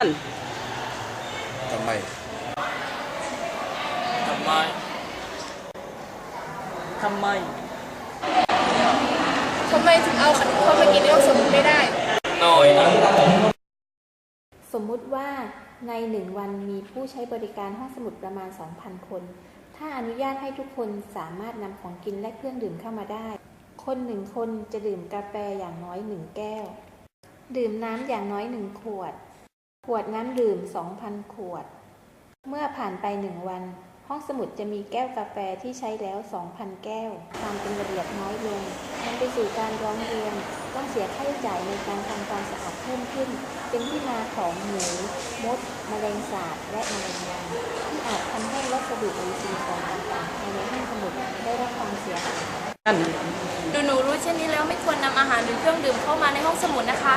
ทำไม ทำไม ทำไม ทำไมถึงเอาขนมเข้ามากินในห้องสมุดไม่ได้หน่อยสมมุติว่าในหนึ่งวันมีผู้ใช้บริการห้องสมุดประมาณ 2,000 คน ถ้าอนุญาตให้ทุกคนสามารถนำของกินและเครื่องดื่มเข้ามาได้ คนหนึ่งคนจะดื่มกาแฟอย่างน้อยหนึ่งแก้ว ดื่มน้ำอย่างน้อยหนึ่งขวด ขวดน้ำดื่ม 2,000 ขวด เมื่อผ่านไปหนึ่งวัน ห้องสมุดจะมีแก้วกาแฟที่ใช้แล้ว 2,000 แก้วตามเป็นระเบียบน้อยลงนำไปสู่การร้องเรียน ต้องเสียค่าใช้จ่ายในการทำความสะอาดเพิ่มขึ้น เป็นที่มาของหมูมดแมลงสาบและแมลงวันที่อาจทำให้วัสดุหรือสิ่งของต่างๆภายในห้องสมุดได้รับความเสียหายดูหนูรู้เช่นนี้แล้วไม่ควรนำอาหารหรือเครื่องดื่มเข้ามาในห้องสมุดนะคะ